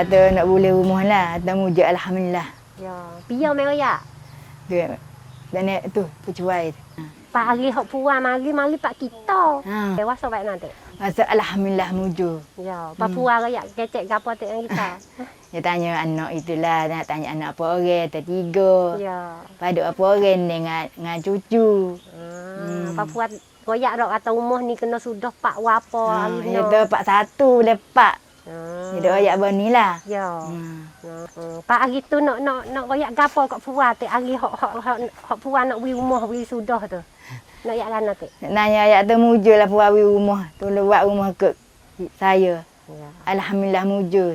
kata nak boleh rumah lah Atau muja Alhamdulillah Ya, piye mai ya? tu, Dan ni tu Pecuai tu Pak hari hok puan mari mari pak kita. Ha. Dewa sobek nanti. Masa Alhamdulillah muja Ya, pak puan ya kecek gapo tek dengan kita. Dia tanya anak itulah Nak tanya anak apa orang Atau tiga Ya. Pada apa orang dengan, dengan cucu Hmm. Pak puan dok kata rumah ni kena sudah pak wapo ha, no. tu pak satu lepak Hmm. Dia tu ayat bani lah Ya. Hmm. Hmm. Pak hari tu nak nak nak koyak gapo kat puan tek hari hok hok hok, hok puan nak wi rumah wi sudah tu. Nak yak kan nanti. Nak tanya ayat tu muja lah Puawi rumah Tu buat rumah ke saya Ya. Alhamdulillah muja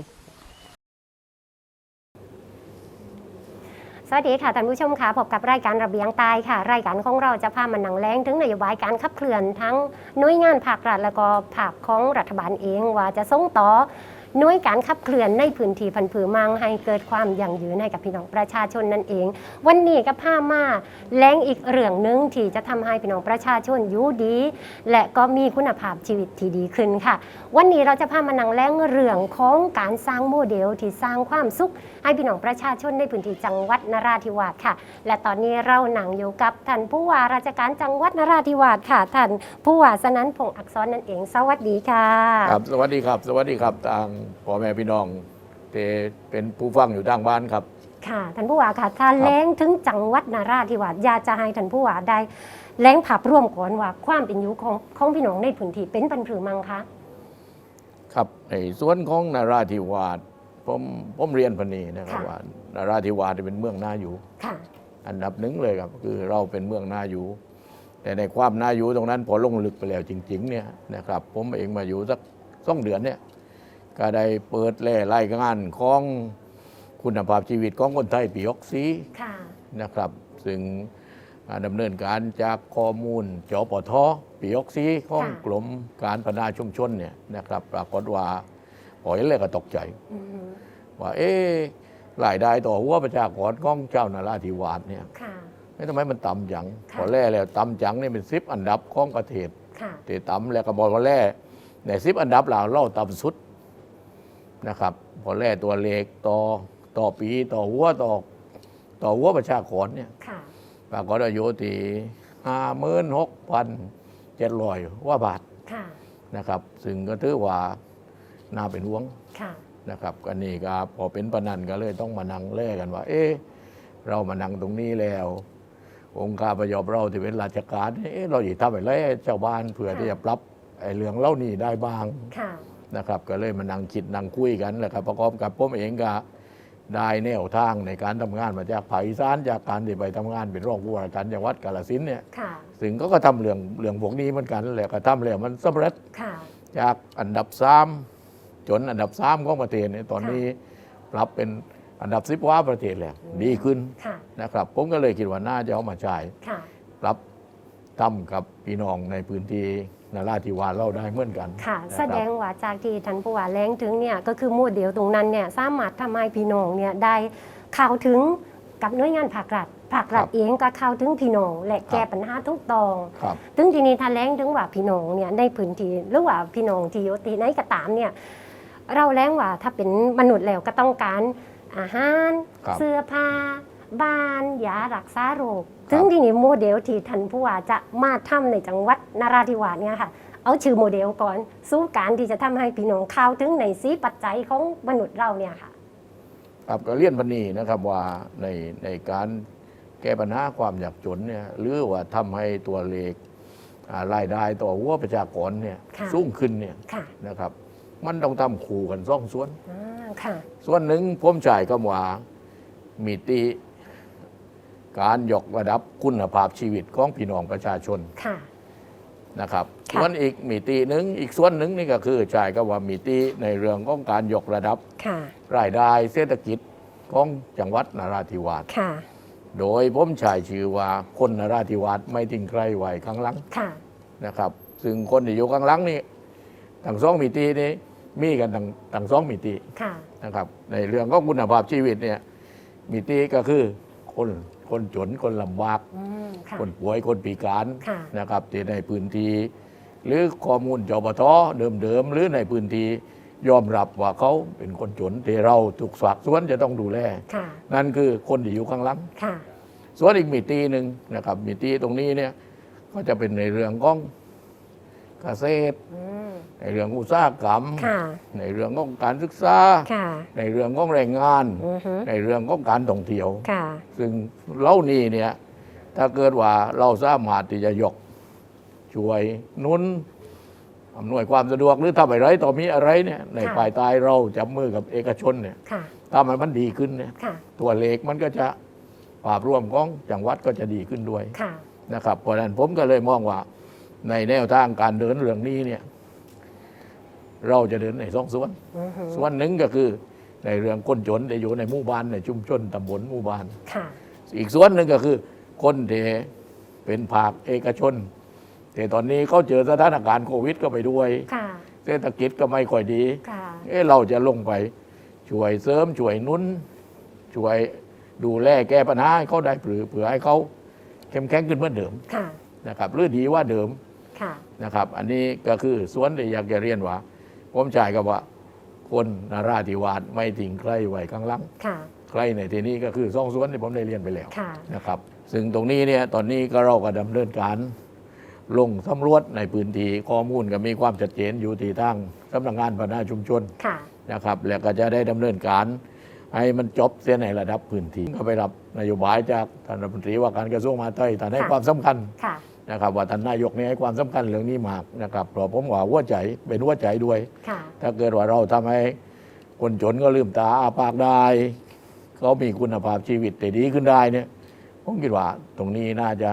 สวัสดีค่ะท่านผู้ชมค่ะพบกับรายการระเบียงใตายค่ะ รายการของเราจะพามาหนังแรงถึงนโยบายการขับเคลื่อนทั้งหน่วยงานภาครัฐและก็ภาคของรัฐบาลเองว่าจะส่งต่อห น่วยการขับเคลื่อนในพื้นที่พันผือมังให้เกิดความยั่งยืนให้กับพี่น้องประชาชนนั่นเอง วันนี้ก็พามาแรงอีกเรื่องหนึ่งที่จะทำให้พี่น้องประชาชนอยู่ดี และก็มีคุณภาพชีวิตที่ดีขึ้นค่ะ วันนี้เราจะพามาหนังแรงเรื่องของการสร้างโมเดลที่สร้างความสุข ให้พี่น้องประชาชนในพื้นที่จังหวัดนราธิวาสค่ะ และตอนนี้เราหนังอยู่กับท่านผู้ว่าราชการจังหวัดนราธิวาสค่ะท่านผู้ว่าสนั้นพงษ์อักษรนั่นเอง สวัสดีค่ะครับสวัสดีครับ สวัสดีครับทางพ่อแม่พี่น้องที่เป็นผู้ฟังอยู่ทางบ้านครับ ค่ะท่านผู้ว่าค่ะถ้าแรงถึงจังหวัดนราธิวาสอยากจะให้ท่านผู้ว่าได้แรงผับร่วมก่อนว่าความเป็นอยู่ของของพี่น้องในพื้นที่เป็นปันผือมังคะครับในส่วนของนาราธิวาสผมผมเรียนพนีนะครับว่านาราธิวาสเป็นเมืองน่าอยู่ค่ะอันดับหนึ่งเลยครับ คือเราเป็นเมืองน่าอยู่แต่ในความน่าอยู่ตรงนั้นพอลงลึกไปแล้วจริง ๆ เนี่ยนะครับ ผมเองมาอยู่สักสองเดือนเนี่ย ก็ได้เปิดแล่รายงานของคุณภาพชีวิตของคนไทยปีออกซีค่ะนะครับ ซึ่งอ่าดำเนินการจากข้อมูลจปทปีออกซีของค่ะกลุ่มการพัฒนาชุมชนเนี่ยนะครับ ปรากฏว่าพอเห็นเลยก็ตกใจอืมว่า เอ๊ะรายได้ต่อหัวประชากรของเจ้านาราธิวาสเนี่ยค่ะไม่ทำไมมันต่ำจังค่ะพอแร่แล้วต่ำจังนี่เป็นสิบอันดับของประเทศค่ะที่ต่ำแล้วก็บอกว่าแร่ในสิบอันดับเราเราต่ำสุด นะครับพอแร่ตัวเลขต่อต่อปีต่อหัวต่อต่อหัวประชากรเนี่ยค่ะปรากฏอายุที่ห้าหมื่นหกพันเจ็ดร้อยว่าบาทค่ะนะครับ ซึ่งก็ถือว่าน่าเป็นห่วงค่ะนะครับก็นี่ก็พอเป็นประนันก็เลยต้องมานั่งแล่กันว่า เอ๊ะเรามานั่งตรงนี้แล้ว องค์การประยอบเราที่เป็นราชการเนี่ยเอ๊ะเราจะทำอะไรให้เจ้าบ้านเผื่อที่จะปรับไอ้เรื่องเล่านี่ได้บ้างค่ะ นะครับ ก็เลยมานั่งคิดนั่งคุยกันแหละครับประกอบกับผมเองก็ได้แนวทางในการทำงานมาจากภาคอีสานจากการที่ไปทำงานเป็นรองผู้ว่าราชการจังหวัดกาฬสินธุ์เนี่ยค่ะซึ่งก็ก็ทำเรื่องเรื่องพวกนี้เหมือนกันแหละก็ทำแล้วมันสำเร็จค่ะจากอันดับสามจนอันดับสามของประเทศเนี่ยตอนนี้ปรับเป็นอันดับสิบว่าประเทศแล้วดีขึ้นค่ะนะครับ ผมก็เลยคิดว่าน่าจะเอามาใช้ค่ะปรับทำกับพี่น้องในพื้นที่ นาราธิวาสเราได้เหมือนกันค่ะนะครับแสดงว่าจากที่ท่านผู้ว่าแรงถึงเนี่ยก็คือโมเดลตรงนั้นเนี่ยสามารถทำให้พี่น้องเนี่ยได้เข้าถึงกับหน่วยงานภาครัฐภาครัฐเองก็เข้าถึงพี่น้องและแก้ปัญหาทุกตองครับถึงทีนี้ถ้าแรงถึงว่าพี่น้องเนี่ยในพื้นที่หรือว่าพี่น้องที่อยู่ที่ไหนก็ตามเนี่ยเราแรงว่าถ้าเป็นมนุษย์แล้วก็ต้องการอาหารครับเสื้อผ้า บ้านยารักษาโรคถึงทีนี้โมเดลที่ท่านผู้ว่าจะมาทำในจังหวัดนราธิวาสเนี่ยค่ะ เอาชื่อโมเดลก่อนสู้การที่จะทำให้พี่น้องเข้าถึงในสีปัจจัยของมนุษย์เราเนี่ยค่ะครับก็เรียนวันนี้นะครับว่าในในการแก้ปัญหาความยากจนเนี่ยหรือว่าทำให้ตัวเลขอ่ารายได้ต่อหัวประชากรเนี่ยค่ะสูงขึ้นเนี่ยค่ะนะครับ มันต้องทำคู่กันซ่องส่วนอ่าค่ะส่วนหนึ่งผมจ่ายก็ว่ามีตี การยกระดับคุณภาพชีวิตของพี่น้องประชาชนค่ะ นะครับค่ะ ส่วนอีกมีตีหนึ่งอีกส่วนหนึ่งนี่ก็คือจ่ายก็ว่ามีตีในเรื่องของการยกระดับค่ะ รายได้เศรษฐกิจของจังหวัดนราธิวาสค่ะ โดยผมชายชื่อว่าคนนราธิวาสไม่ทิ้งใครไว้ข้างหลังค่ะ นะครับ ซึ่งคนที่อยู่ข้างหลังนี่ทั้งสองมิตินี้มีกันทั้งทั้งสองมิติ ค่ะ นะครับในเรื่องของคุณภาพชีวิตเนี่ยมิติก็คือคน คนจนคนลำบาก อืมค่ะ คนป่วยคนพิการค่ะ นะครับที่ในพื้นที่ หรือข้อมูลจปทเดิมๆ หรือในพื้นที่ยอมรับว่าเขาเป็นคนจนที่เราถูกสวักส่วนจะต้องดูแล ค่ะ นั่นคือคนที่อยู่ข้างหลัง ค่ะ ส่วนอีกมิติหนึ่งนะครับมิติตรงนี้เนี่ยก็จะเป็นในเรื่องของเกษตร อืม ในเรื่องอุตสาหกรรม ค่ะในเรื่องของการศึกษา ค่ะในเรื่องของแรงงาน อือฮึในเรื่องของการท่องเที่ยว ค่ะ ซึ่งเล่านี้เนี่ยถ้าเกิดว่าเราสามารถที่จะยก ช่วยหนุนอำนวยความสะดวกหรือทำอะไรต่อมีอะไรเนี่ยในค่ะ ภายใต้เราจับมือกับเอกชนเนี่ยค่ะ ถ้ามันมันดีขึ้นเนี่ยค่ะ ตัวเลขมันก็จะภาพรวมของจังหวัดก็จะดีขึ้นด้วยค่ะ นะครับเพราะฉะนั้นผมก็เลยมองว่าในแนวทางการเดินเรื่องนี้เนี่ย เราจะเดินในสองส่วนอือฮึส่วนหนึ่งก็คือในเรื่องคนจนที่อยู่ในหมู่บ้านในชุมชนตำบลหมู่บ้านค่ะอีกส่วนหนึ่งก็คือ คนที่เป็นภาคเอกชน แต่ตอนนี้เขาเจอสถานการณ์โควิดก็ไปด้วยค่ะเศรษฐกิจก็ไม่ค่อยดีค่ะเอ๊ะเราจะลงไปช่วยเสริมช่วยหนุนช่วยดูแลแก้ปัญหาให้เขาได้เผื่อเผื่อให้เขาเข้มแข็งขึ้นเหมือนเดิมค่ะนะครับหรือดีว่าเดิมค่ะนะครับ อันนี้ก็คือส่วนที่อยากจะเรียนว่า ผมจ่ายกับว่า คนนาราธิวาสไม่ทิ้งใครไว้ข้างหลังค่ะใครในที่นี้ก็คือสองส่วนที่ผมได้เรียนไปแล้วค่ะ นะครับ ซึ่งตรงนี้เนี่ยตอนนี้ก็เราก็ดำเนินการ ลงสำรวจในพื้นที่ข้อมูลก็มีความชัดเจนอยู่ที่ทางสำนักงานพัฒนาชุมชน ค่ะ นะครับ แล้วก็จะได้ดำเนินการ ให้มันจบเสียในระดับพื้นที่ก็ไปรับนโยบายจากท่านรัฐมนตรีว่าการกระทรวงมหาดไทยท่านให้ค่ะ ความสำคัญ ค่ะ นะครับว่าท่านนายกเนี่ยให้ความสำคัญเรื่องนี้มากนะครับเพราะผมว่าหัวใจเป็นหัวใจด้วยค่ะถ้าเกิดว่าเราทำให้คนจนก็ลืมตาอาปากได้เขามีคุณภาพชีวิตที่ดีขึ้นได้เนี่ยผมคิดว่าตรงนี้น่าจะ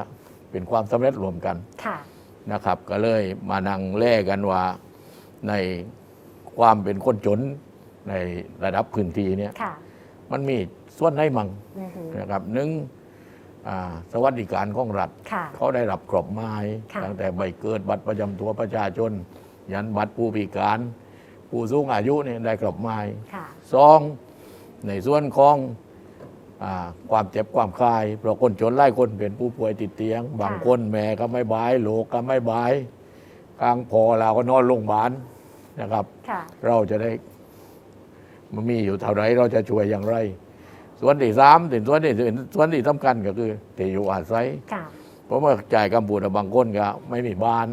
เป็นความสำเร็จรวมกันค่ะนะครับ ก็เลยมานั่งแล่กันว่าในความเป็นคนจนในระดับพื้นที่เนี่ยค่ะมันมีส่วนไหนมั่งอือฮึนะครับหนึ่งอ่า สวัสดิการของรัฐค่ะเขาได้รับกรอบไม้ค่ะตั้งแต่ใบเกิดบัตรประจำตัวประชาชน ยันบัตรผู้พิการ ผู้สูงอายุเนี่ยได้กรอบไม้ค่ะสองในส่วนของอาความเจ็บความคายเพราะคนจนไล่คนเป็นผู้ป่วยติดเตียง บางคนแม่ก็ไม่บายโลกก็ไม่บายกลางพอเราก็นอนโรงพยาบาลนะครับค่ะเราจะได้มันมีอยู่เท่าไรเราจะช่วยอย่างไร ส่วนที่สามถึงส่วนที่ส่วนที่สำคัญก็คือที่อยู่อาศัยค่ะเพราะว่าจ่ายกำปูดบางคนก็ไม่มีบ้าน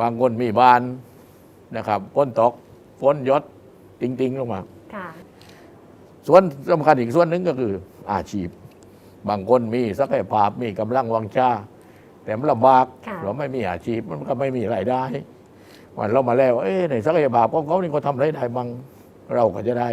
บางคนมีบ้านนะครับฝนตกฝนหยศติงๆลงมาค่ะส่วนสำคัญอีกส่วนหนึ่งก็คืออาชีพ บางคนมีศักยภาพมีกำลังวังชาแต่มันลำบากค่ะเราไม่มีอาชีพมันก็ไม่มีรายได้วันเรามาแล้วเอ๊ะในศักยภาพของเขานี่เขาทำอะไรได้บ้างเราก็จะได้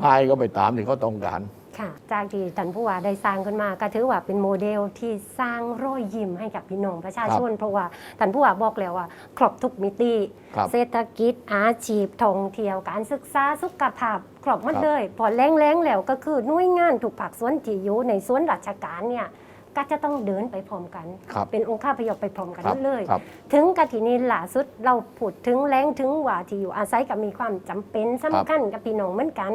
ให้ก็ไปตามที่เขาต้องการ ค่ะ จากที่ท่านผู้ว่าได้สร้างขึ้นมาก็ถือว่าเป็นโมเดลที่สร้างรอยยิ้มให้กับพี่น้องประชาชน เพราะว่าท่านผู้ว่าบอกแล้วว่า ครบทุกมิติ ครับเศรษฐกิจอาชีพท่องเที่ยวการศึกษาสุขภาพ ครบหมดครับเลยพอแรงๆแล้วก็คือหน่วยงานถูกผักสวนที่อยู่ในสวนราชการเนี่ยก็จะต้องเดินไปพร้อมกัน ครับเป็นองค์ข้าพยพไปพร้อมกันครับเลย ครับ ถึงกะทีนี้ล่าสุดเราพูดถึงแรงถึงว่าที่อยู่อาศัยกับมีความจำเป็นสำคัญกับพี่น้องเหมือนกัน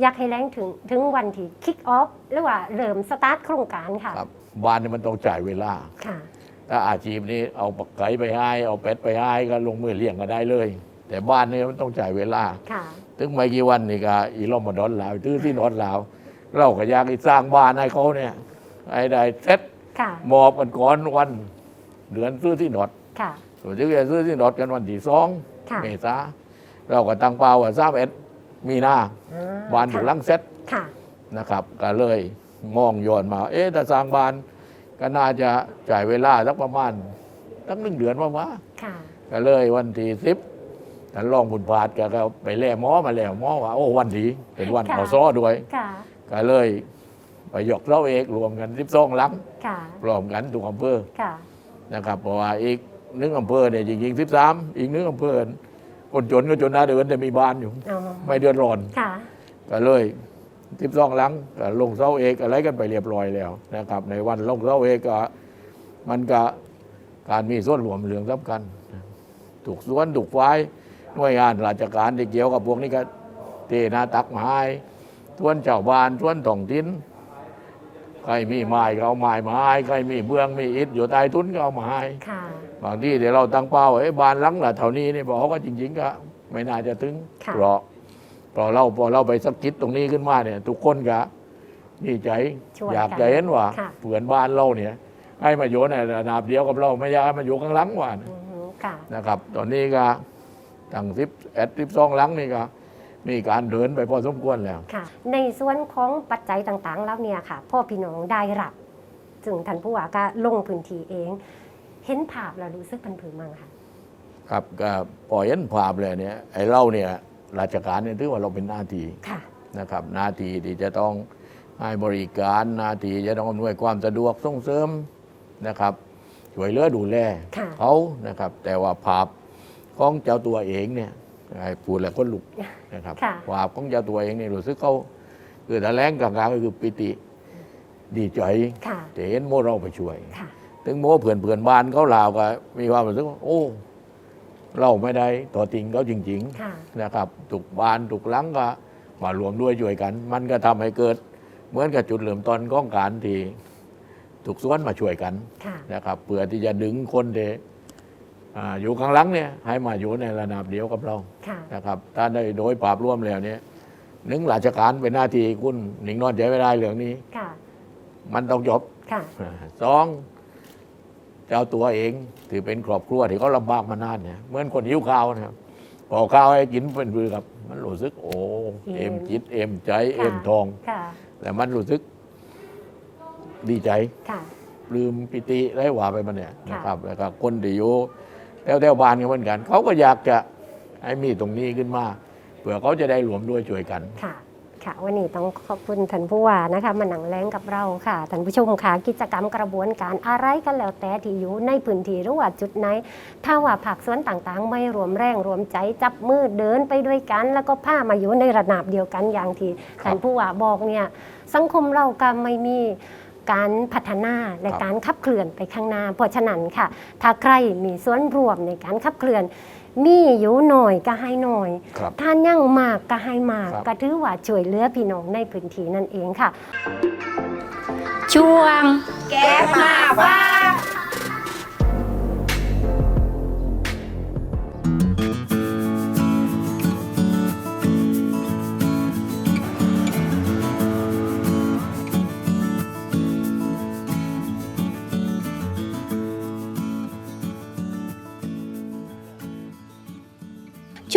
อยากให้แรงถึงถึงวันที่คิกออฟหรือว่าเริ่มสตาร์ทโครงการค่ะครับบ้านนี่มันต้องจ่ายเวลา ค่ะ ถ้าอาชีพนี้เอาปักไก่ไปให้ เอาเป็ดไปให้ก็ลงมือเลี้ยงก็ได้เลย แต่บ้านนี่มันต้องจ่ายเวลา ค่ะ ถึงไม่กี่วันนี่ก็อีลอมมาดอนลาวตื้อที่นอนลาวเราก็อยากให้สร้างบ้านให้เขาเนี่ยให้ได้เซ็ตค่ะ มอบกันก่อนวันเดือนซื้อที่นอดค่ะรู้สึกจะซื้อที่รถกันวันที่สองค่ะ เมษาเราก็ตั้งเป้าว่าสามเอ็ด มีนาอ่บานถึงหลังเซ็ตค่ะ นะครับ ก็เลยมองย้อนมา เอ๊ะถ้าสร้างบ้านก็น่าจะจ่ายเวลาสักประมาณตั้งหนึ่งเดือนว่าว่าค่ะ ก็เลยวันที่สิบท่านรองบุญพาดก็ไปแล่หมอมาแล้วหมอว่าโอ้วันดีเป็นวันค่ะขอซ้อด้วย ค่ะ ก็เลยไปยกเสาเอกรวมกันสิบสองหลังค่ะพร้อมกันทุกอำเภอ ค่ะ นะครับเพราะว่าอีกหนึ่งอำเภอเนี่ยจริงๆสิบสามอีกหนึ่งอำเภอ คนจนก็จนหน้าเดินแต่มีบ้านอยู่ อ๋อไม่เดือดร้อน ค่ะ ก็เลยสิบสองหลังก็ลงเสาเอกอะไรกันไปเรียบร้อยแล้วนะครับ ในวันลงเสาเอกก็มันก็การมีส่วนรวมเรื่องสำคัญถูกสวนถูกไฟหน่วยงานราชการที่เกี่ยวกับพวกนี้ก็เทนาตักไม้ทวนเจ้าบ้านทวนท้องถิ่น ใครมีไม้ก็เอาไม้มาให้ใครมีเบื้องมีอิฐอยู่ใต้ทุนก็เอามาให้ค่ะ บางที่เดี๋ยวเราตั้งเป้าไอ้ยบ้านหลังละเท่านี้นี่บอกว่าจริง ๆ ก็ ไม่น่าจะถึงค่ะ เพราะพอเราพอเราไปสกกิดตรงนี้ขึ้นมาเนี่ย ทุกคนก็ดีใจช่วยอยากกันจะเห็นว่าค่ะ เผื่อนบ้านเราเนี่ย ให้มาอยู่ในระดับเดียวกับเราไม่อยากให้มาอยู่ข้างหลังว่านะ อืมค่ะ นะครับ ตอนนี้ก็ตั้งสิบแอดสิบสองหลังนี่ก็ มีการเดินไปพอสมควรแล้ว ค่ะ ในส่วนของปัจจัยต่างๆ แล้วเนี่ยค่ะ พ่อพี่น้องได้รับจึงท่านผู้ว่าก็ลงพื้นที่เอง เห็นภาพแล้วรู้สึกเป็นผืนมั้งค่ะ ครับก็ปล่อยเห็นภาพเลยเนี่ยไอ้เราเนี่ยราชการเนี่ยถือว่าเราเป็นหน้าที่ค่ะ นะครับ หน้าที่ที่จะต้องให้บริการหน้าที่จะต้องอำนวยความสะดวกส่งเสริมนะครับช่วยเหลือดูแลค่ะ เขานะครับ แต่ว่าภาพของเจ้าตัวเองเนี่ยไอ้ พูดแล้วก็ลุกนะครับค่ะภาพของเจ้าตัวเองเนี่ยรู้สึกเขาคือแถลงกลางๆก็คือปิติดีใจค่ะจะเห็นโมเราไปช่วยค่ะถึงโมเพื่อนเพื่อนๆบ้านเขาลาวก็มีความรู้สึกว่าโอ้เราไม่ได้ต่อติงเขาจริงๆค่ะนะครับถูกบานถูกหลังก็มารวมด้วยช่วยกัน มันก็ทำให้เกิด เหมือนกับจุดเริ่มต้นของการที่ถูกสวนมาช่วยกันค่ะนะครับเพื่อที่จะดึงคนที่อ่า อยู่ข้างหลังเนี่ยให้มาอยู่ในระดับเดียวกับเราค่ะนะครับถ้าได้โดยภาพรวมแล้วเนี่ยหนึ่งราชการเป็นหน้าที่คุณหนิงนอนใจไม่ได้เรื่องนี้ค่ะมันต้องจบค่ะสองเจ้าตัวเองถือเป็นครอบครัวที่เขาลำบากมานานเนี่ยเหมือนคนหิวข้าวนะครับพอข้าวให้กินเป็นพือครับ มันรู้สึกโอ้อิ่มเอ็มจิตเอ็มใจค่ะเอ็มทองค่ะแต่มันรู้สึกดีใจค่ะลืมปิติได้หว่าไปมันเนี่ยค่ะนะครับแล้วก็คนที่อยู่ แถวแถวๆบ้านกันเหมือนกัน เขาก็อยากจะให้มีตรงนี้ขึ้นมาเพื่อเขาจะได้รวมด้วยช่วยกันค่ะ ค่ะ วันนี้ต้องขอบคุณท่านผู้ว่านะคะ มาหนังแรงกับเราค่ะท่านผู้ชมค่ะกิจกรรมกระบวนการอะไรกันแล้วแต่ที่อยู่ในพื้นที่หรือว่าจุดไหน ถ้าว่าผักสวนต่างๆ ไม่รวมแรงรวมใจจับมือเดินไปด้วยกัน แล้วก็ผ้ามาอยู่ในระนาบเดียวกันอย่างที่ท่านผู้ว่าบอกเนี่ยสังคมเราก็ไม่มี การพัฒนาและครับการขับเคลื่อนไปข้างหน้า เพราะฉะนั้นค่ะ ถ้าใครมีส่วนร่วมในการขับเคลื่อน มีอยู่หน่อยก็ให้หน่อยครับท่านยั่งมากก็ให้มากครับ ก็ถือว่าช่วยเหลือพี่น้องในพื้นที่นั่นเองค่ะ ช่วง แก้มาว่า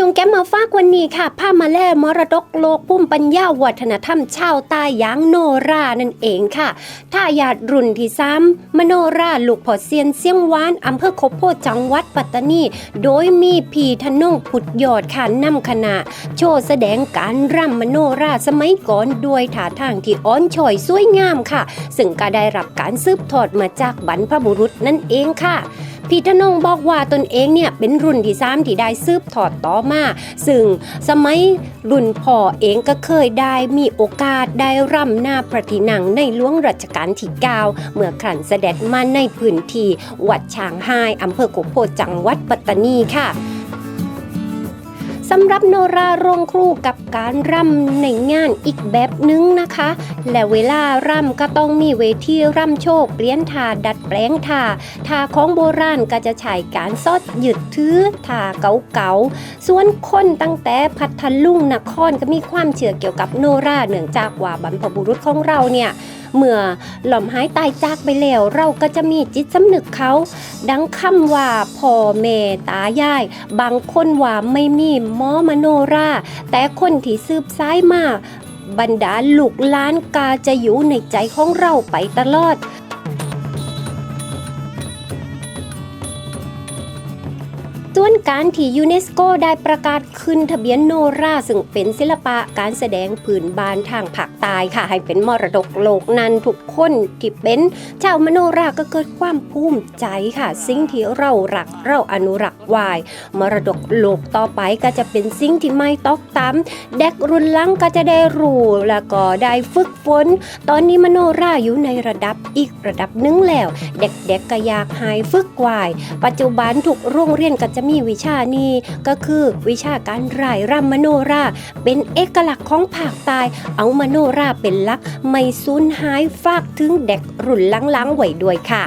งแก้มมาฝากวันนี้ค่ะผ้ามาแล่มรดกโลกพุ่มปัญญาวัฒนธรรมชาวใต้ยางโนรานั่นเองค่ะถ้าญาตรุ่นที่ซ้ำมโนราลูกพอเซียนเสียงวานอำเภอคบโพจังหวัดปัตตานี โดยมีพีทนงผุดยอดค่ะนำคณะ โชว์แสดงการรำมโนราสมัยก่อนด้วยท่าทางที่อ้อนฉ่อยสวยงามค่ะ ซึ่งก็ได้รับการสืบทอดมาจากบรรพบุรุษนั่นเองค่ะ พี่ธนงบอกว่าตนเองเนี่ยเป็นรุ่นที่สามที่ได้ซืบทอดต่อมา ซึ่งสมัยรุ่นพ่อเองก็เคยได้มีโอกาสได้ร่ำหน้าพระที่นังในหลวงรัชกาลที่ 9 เมื่อครั้นเสด็จมาในพื้นที่วัดช้างไฮอำเภอโกโพจังหวัดปัตตานีค่ะ สำหรับโนราโรงครูกับการร่ำในงานอีกแบบหนึงนะคะ และเวลาร่ำก็ต้องมีเวทีร่ำโชคเปลี่ยนทาดัดแปลงทาทาของโบราณก็จะใช้การซอดหยึดถือทาเก่าๆ ส่วนคนตั้งแต่พัทลุงนครก็มีความเชื่อเกี่ยวกับโนราเนื่องจากว่าบรรพบุรุษของเราเนี่ย เมื่อหล่อมหายตายจากไปแล้ว เราก็จะมีจิตสำนึกเขา ดังคำว่าพ่อแม่ตายาย บางคนว่าไม่มีหมอมโนรา แต่คนที่ซืบซ้ายมาบรรดาลูกล้านกาจะอยู่ในใจของเราไปตลอด ส่วนการที่ยูเนสโกได้ประกาศขึ้นทะเบียนโนราซึ่งเป็นศิลปะการแสดงผืนบานทางภาคใต้ค่ะ ให้เป็นมรดกโลกนั้นทุกคนที่เป็นชาวมโนราก็เกิดความภูมิใจค่ะ สิ่งที่เรารักเราอนุรักษ์ไว้มรดกโลกต่อไปก็จะเป็นสิ่งที่ไม่ตอกต่ำเด็กรุ่นหลังก็จะได้รู้แล้วก็ได้ฝึกฝนตอนนี้มโนราอยู่ในระดับอีกระดับหนึงแล้ว เด็กๆก็อยากให้ฝึกไว้ปัจจุบันทุกโรงเรียนก็จะมีวิชานี้ก็คือวิชาการร่ายรำมโนรา เป็นเอกลักษณ์ของภาคใต้เอามโนราเป็นลัก ไม่สูญหายฝากถึงเด็กรุ่นล้างๆไว้ด้วยค่ะ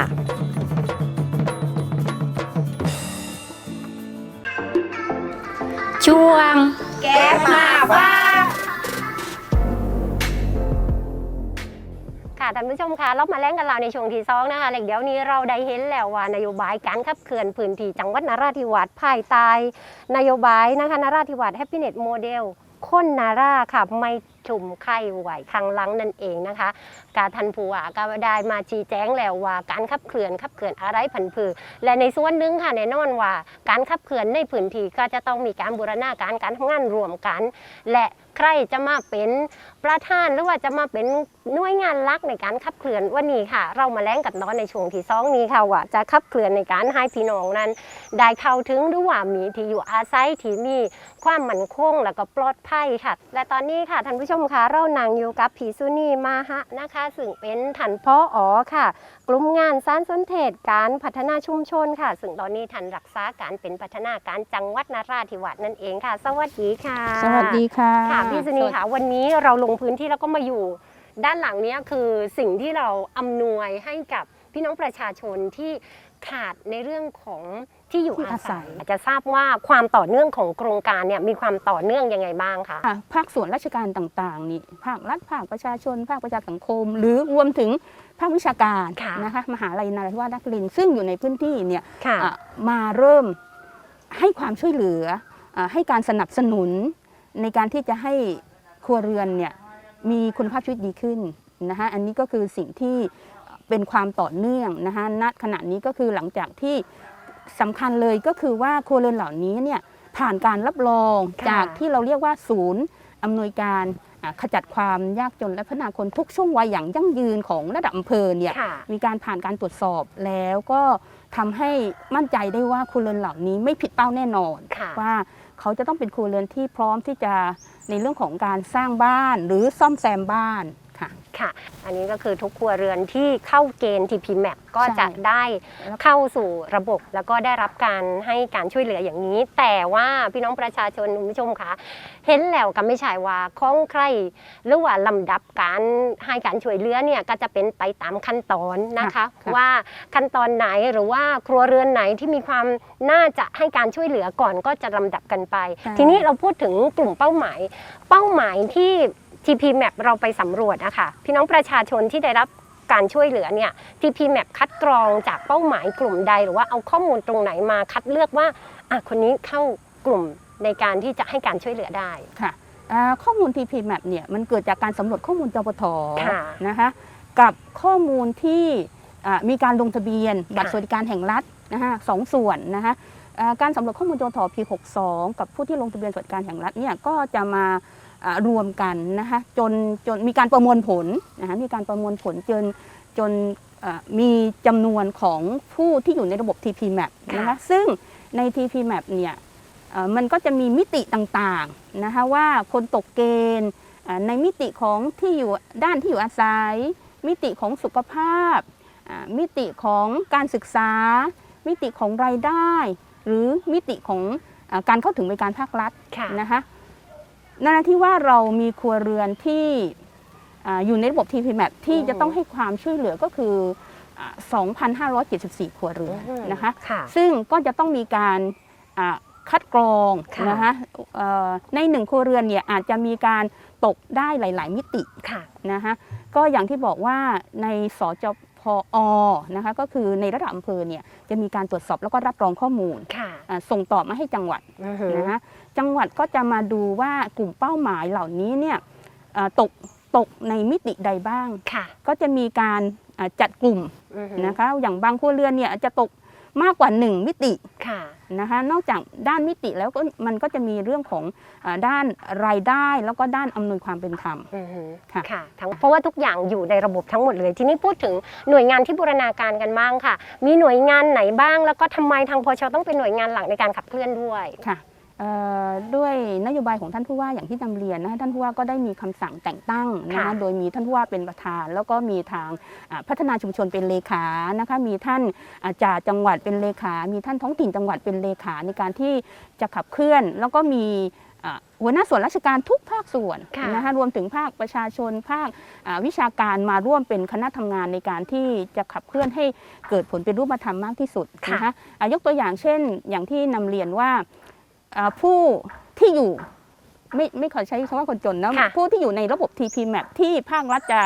ช่วง แก๊บมาว่า ท่านผู้ชมคะเรามาแล่นกันเราในช่วงที่สองนะคะแล้วเดี๋ยวนี้เราได้เห็นแล้วว่านโยบายการขับเคลื่อนพื้นที่จังหวัดนราธิวาสภายใต้นโยบายนะคะนราธิวาสแฮปปี้เน็ตโมเดลคนนาราค่ะไม่ชุมไข่ไหวครั้งลังนั่นเองนะคะ การทันผู้ว่าก็ได้มาชี้แจงแล้วว่าการขับเคลื่อนขับเคลื่อนอะไรผันผือและในส่วนหนึ่งค่ะแน่นอนว่า การขับเคลื่อนในพื้นที่ก็จะต้องมีการบูรณาการการทำงานรวมกัน และ ใครจะมาเป็นประธานหรือว่าจะมาเป็นหน่วยงานหลักในการขับเคลื่อนวันนี้ค่ะ เรามาแล้งกับน้องในช่วงที่สองนี้ค่ะว่าจะขับเคลื่อนในการให้พี่น้องนั้น ได้เข้าถึงหรือว่ามีที่อยู่อาศัยที่มีความมั่นคงและก็ปลอดภัยค่ะ และตอนนี้ค่ะท่านผู้ชมคะเรานั่งอยู่กับผีสุนีมาฮะนะคะ ซึ่งเป็นถันพ่ออ๋อค่ะกลุ่มงานสร้างสนเทศการพัฒนาชุมชนค่ะ ซึ่งตอนนี้ทันรักษาการเป็นพัฒนาการจังหวัดนราธิวาสนั่นเองค่ะ สวัสดีค่ะ สวัสดีค่ะค่ะพี่สุนีค่ะวันนี้เราลงพื้นที่แล้วก็มาอยู่ ด้านหลังเนี้ยคือสิ่งที่เราอำนวยให้กับ พี่น้องประชาชนที่ขาดในเรื่องของที่อยู่ที่อาอาศัศัยยอยากจะทราบว่าความต่อเนื่องของโครงการเนี่ยมีความต่อเนื่องยังไงบ้างคะค่ะภาคส่วนราชการต่างๆนี่ภาครัฐภาคประชาชน ภาคประชาสังคม หรือรวมถึงภาควิชาการค่ะนะคะมหาลัยนราธิวาสนครินทร์ซึ่งอยู่ในพื้นที่เนี่ยค่ะอะมาเริ่มให้ความช่วยเหลืออะให้การสนับสนุนในการที่จะให้ครัวเรือนเนี่ยมีคุณภาพชีวิตดีขึ้นนะคะอันนี้ก็คือสิ่งที่ เป็นความต่อเนื่องนะคะณขณะนี้ก็คือหลังจากที่สำคัญเลยก็คือว่าครัวเรือนเหล่านี้เนี่ยผ่านการรับรองค่ะจากที่เราเรียกว่าศูนย์อำนวยการอะขจัดความยากจนและพัฒนาคนทุกช่วงวัยอย่างยั่งยืนของระดับอำเภอเนี่ยค่ะมีการผ่านการตรวจสอบแล้วก็ทำให้มั่นใจได้ว่าครัวเรือนเหล่านี้ไม่ผิดเป้าแน่นอนค่ะว่าเขาจะต้องเป็นครัวเรือนที่พร้อมที่จะในเรื่องของการสร้างบ้านหรือซ่อมแซมบ้าน ค่ะ ค่ะ อันนี้ก็คือทุกครัวเรือนที่เข้าเกณฑ์ TP Map ก็ใช่จะได้แล้วเข้าสู่ระบบ แล้วก็ได้รับการให้การช่วยเหลืออย่างนี้ แต่ว่าพี่น้องประชาชนคุณผู้ชมคะเห็นแล้วก็ไม่ใช่ว่าของใครหรือว่าลำดับการให้การช่วยเหลือเนี่ยก็จะเป็นไปตามขั้นตอนนะคะค่ะค่ะว่าขั้นตอนไหนหรือว่าครัวเรือนไหนที่มีความน่าจะให้การช่วยเหลือก่อนก็จะลำดับกันไป ทีนี้เราพูดถึงกลุ่มเป้าหมาย เป้าหมายที่ TP Map เราไปสำรวจอะค่ะพี่น้องประชาชนที่ได้รับการช่วยเหลือเนี่ย TP Map คัดกรองจากเป้าหมายกลุ่มใด หรือว่าเอาข้อมูลตรงไหนมาคัดเลือกว่าอะคนนี้เข้ากลุ่มในการที่จะให้การช่วยเหลือได้ค่ะอ่าข้อมูล TP Map เนี่ยมันเกิดจากการสำรวจข้อมูลจปทค่ะนะคะกับข้อมูลที่อ่ามีการลงทะเบียนบัตรค่ะสวัสดิการแห่งรัฐนะคะสองส่วนนะคะอ่าการสำรวจข้อมูลจปทปี62 กับผู้ที่ลงทะเบียนสวัสดิการแห่งรัฐเนี่ยก็จะมาอ่า รวมกันนะคะจนจนมีการประมวลผลนะคะมีการประมวลผลจนจนอ่ามีจำนวนของผู้ที่อยู่ในระบบ TP Map นะคะซึ่งใน TP Map เนี่ยเอ่อมันก็จะมีมิติต่างๆนะคะว่าคนตกเกณฑ์อ่าในมิติของที่อยู่ด้านที่อยู่อาศัย มิติของสุขภาพอ่ามิติของการศึกษา มิติของรายได้ หรือมิติของอาการเข้าถึงบริการภาครัฐค่ะนะคะ นั่นที่ว่าเรามีครัวเรือนที่อ่าอยู่ในระบบ TP Map ที่จะต้องให้ความช่วยเหลือก็คืออ่า2,574 ครัวเรือนนะคะค่ะซึ่งก็จะต้องมีการอ่าคัดกรองค่ะนะคะเอ่อในหนึ่งครัวเรือนเนี่ยอาจจะมีการตกได้หลาย ๆ มิติค่ะนะคะก็อย่างที่บอกว่าในสจพอนะคะก็คือในระดับอำเภอเนี่ยจะมีการตรวจสอบแล้วก็รับรองข้อมูลค่ะอ่าส่งต่อมาให้จังหวัดอือหือนะคะ จังหวัดก็จะมาดูว่ากลุ่มเป้าหมายเหล่านี้เนี่ยอ่าตกตกในมิติใดบ้างค่ะก็จะมีการอ่าจัดกลุ่มอือหือนะคะ อย่างบางครัวเรือนเนี่ยอาจจะตกมากกว่า 1 มิติค่ะนะคะ นอกจากด้านมิติแล้วก็มันก็จะมีเรื่องของอาด้านรายได้แล้วก็ด้านอำนวยความเป็นธรรมอือหือค่ะค่ะทั้งเพราะว่าทุกอย่างอยู่ในระบบทั้งหมดเลย ทีนี้พูดถึงหน่วยงานที่บูรณาการกันบ้างค่ะ มีหน่วยงานไหนบ้าง แล้วก็ทำไมทางพชต้องเป็นหน่วยงานหลักในการขับเคลื่อนด้วยค่ะเอ่อ ด้วยนโยบายของท่านผู้ว่าอย่างที่นำเรียนนะคะท่านผู้ว่าก็ได้มีคำสั่งแต่งตั้งนะค่ะคะโดยมีท่านผู้ว่าเป็นประธาน แล้วก็มีทางอ่าพัฒนาชุมชนเป็นเลขานะคะมีท่านอาจ่าจังหวัดเป็นเลขา มีท่านท้องถิ่นจังหวัดเป็นเลขาในการที่จะขับเคลื่อน แล้วก็มีอ่าหัวหน้าส่วนราชการทุกภาคส่วนค่ะนะคะรวมถึงภาคประชาชนภาคอ่าวิชาการมาร่วมเป็นคณะทำงานในการที่จะขับเคลื่อนให้เกิดผลเป็นรูปธรรมมากที่สุดนะคะอ่ายกตัวอย่างเช่น อย่างที่นำเรียนว่าอ่า ผู้ที่อยู่ไม่ไม่ขอใช้คำว่าคนจนนะค่ะผู้ที่อยู่ในระบบ TP Map ที่ภาครัฐจะ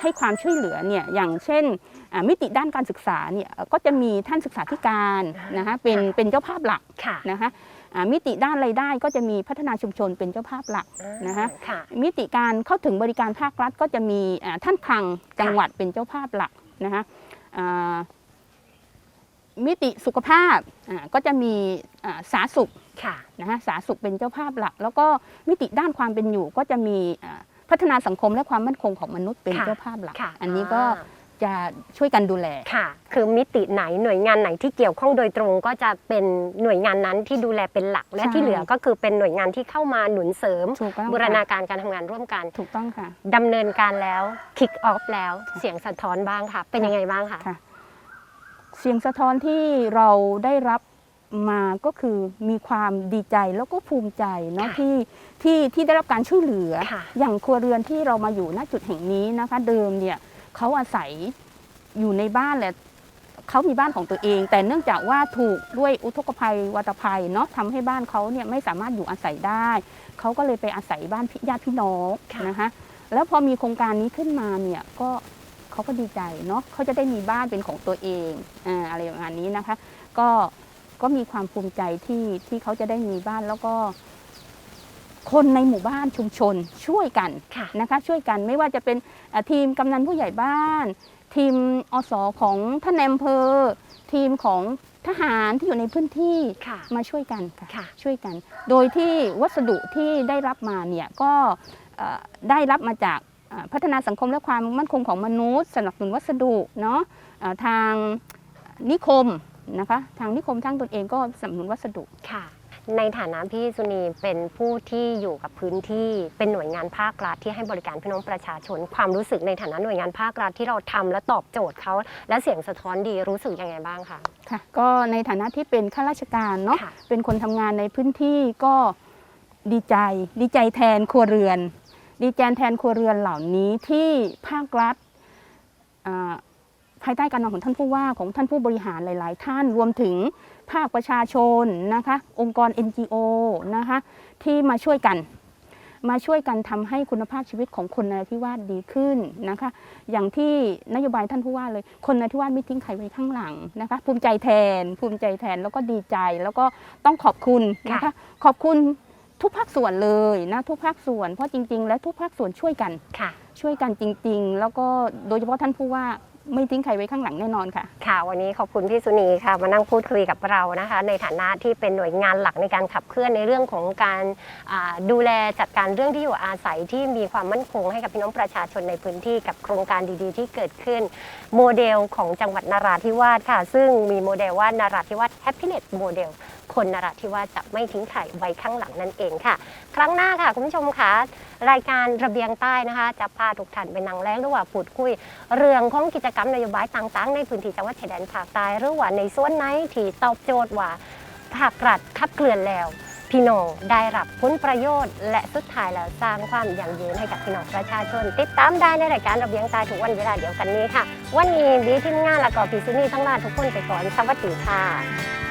ให้ความช่วยเหลือเนี่ยอย่างเช่นอ่ามิติด้านการศึกษาเนี่ยก็จะมีท่านศึกษาธิการนะคะเป็นเป็นเจ้าภาพหลักค่ะนะคะอ่ามิติด้านรายได้ก็จะมีพัฒนาชุมชนเป็นเจ้าภาพหลักนะคะค่ะมิติการเข้าถึงบริการภาครัฐก็จะมีอ่าท่านคลังจังหวัดเป็นเจ้าภาพหลักนะคะอ่ามิติสุขภาพอ่าก็จะมีอ่าสาธารณสุข ค่ะนะคะสาธารณสุขเป็นเจ้าภาพหลัก แล้วก็มิติด้านความเป็นอยู่ก็จะมีอ่าพัฒนาสังคมและความมั่นคงของมนุษย์เป็นค่ะเจ้าภาพหลักค่ะอันนี้ก็อ่าจะช่วยกันดูแลค่ะ คือมิติไหนหน่วยงานไหนที่เกี่ยวข้องโดยตรงก็จะเป็นหน่วยงานนั้นที่ดูแลเป็นหลัก และใช่ที่เหลือก็คือเป็นหน่วยงานที่เข้ามาหนุนเสริมถูกต้องบูรณาค่ะการการทำงานร่วมกันถูกต้องค่ะดำเนินการแล้วคิกออฟแล้วเสียงสะท้อนบ้างค่ะ เป็นยังไงบ้างคะค่ะเสียงสะท้อนที่เราได้รับ มาก็คือมีความดีใจแล้วก็ภูมิใจเนาะค่ะที่ที่ที่ได้รับการช่วยเหลือค่ะอย่างครัวเรือนที่เรามาอยู่ณจุดแห่งนี้นะคะ เดิมเนี่ยเขาอาศัยอยู่ในบ้านแหละเขามีบ้านของตัวเอง แต่เนื่องจากว่าถูกด้วยอุทกภัยวัตภัยเนาะทำให้บ้านเขาเนี่ยไม่สามารถอยู่อาศัยได้เขาก็เลยไปอาศัยบ้านพี่ญาติพี่น้องค่ะนะคะแล้วพอมีโครงการนี้ขึ้นมาเนี่ยก็เขาก็ดีใจเนาะเขาจะได้มีบ้านเป็นของตัวเองอ่าอะไรประมาณนี้นะคะ ก็ ก็มีความภูมิใจที่ที่เขาจะได้มีบ้านแล้วก็ คนในหมู่บ้านชุมชนช่วยกันค่ะนะคะ ช่วยกันไม่ว่าจะเป็นเอ่อทีมกำนันผู้ใหญ่บ้าน ทีมอสของท่านนายอำเภอทีมของทหารที่อยู่ในพื้นที่ค่ะมาช่วยกันค่ะค่ะช่วยกัน โดยที่วัสดุที่ได้รับมาเนี่ยก็เอ่อได้รับมาจากเอ่อพัฒนาสังคมและความมั่นคงของมนุษย์ สนับสนุนวัสดุเนาะเอ่อทางนิคม นะคะ ทางนิคมทั้งตนเองก็สนับสนุนวัสดุค่ะ ในฐานะพี่สุนีเป็นผู้ที่อยู่กับพื้นที่เป็นหน่วยงานภาครัฐที่ให้บริการพี่น้องประชาชน ความรู้สึกในฐานะหน่วยงานภาครัฐที่เราทำและตอบโจทย์เขาและเสียงสะท้อนดีรู้สึกยังไงบ้างคะ ค่ะ ก็ในฐานะที่เป็นข้าราชการเนาะค่ะ เป็นคนทำงานในพื้นที่ก็ดีใจ ดีใจแทนครัวเรือน ดีใจแทนครัวเรือนเหล่านี้ที่ภาครัฐอ่า ภายใต้การนำของท่านผู้ว่าของท่านผู้บริหารหลาย ๆ ท่านรวมถึงภาคประชาชนนะคะ องค์กร NGO นะคะที่มาช่วยกัน มาช่วยกันทำให้คุณภาพชีวิตของคนนราธิวาสดีขึ้นนะคะ อย่างที่นโยบายท่านผู้ว่าเลยคนนราธิวาสไม่ทิ้งใครไว้ข้างหลังนะคะ ภูมิใจแทน ภูมิใจแทนแล้วก็ดีใจแล้วก็ต้องขอบคุณนะคะค่ะขอบคุณทุกภาคส่วนเลยนะทุกภาคส่วนเพราะจริง ๆ แล้วทุกภาคส่วนช่วยกันค่ะช่วยกันจริง ๆ แล้วก็โดยเฉพาะท่านผู้ว่า ไม่ทิ้งใครไว้ข้างหลังแน่นอนค่ะ ค่ะวันนี้ขอบคุณพี่สุนีค่ะ มานั่งพูดคุยกับเรานะคะ ในฐานะที่เป็นหน่วยงานหลักในการขับเคลื่อนในเรื่องของการอ่าดูแลจัดการเรื่องที่อยู่อาศัยที่มีความมั่นคงให้กับพี่น้องประชาชนในพื้นที่กับโครงการดีๆ ที่เกิดขึ้น โมเดลของจังหวัดนราธิวาสค่ะ ซึ่งมีโมเดลว่านาราธิวาสแฮปปี้เน็ตโมเดล คนนราธิวาสจะไม่ทิ้งใครไว้ข้างหลังนั่นเองค่ะ ครั้งหน้าค่ะคุณผู้ชมคะรายการระเบียงใต้นะคะ จะพาทุกท่านไปนั่งแล้งรือว่าพูดคุย เรื่องของกิจกรรมนโยบายต่างๆ ในพื้นที่จังหวัดชายแดนภาคใต้หรือว่าในส่วนไหนที่ตอบโจทย์ว่าภาครัฐขับเคลื่อนแล้วพี่น้องได้รับผลประโยชน์ และสุดท้ายแล้วสร้างความยั่งยืนให้กับพี่น้องประชาชน ติดตามได้ในรายการระเบียงใต้ทุกวันเวลาเดียวกันนี้ค่ะ วันนี้บีทีมงานและก็พี่ซินี่ทั้งบ้านทุกคนไปก่อนสวัสดีค่ะ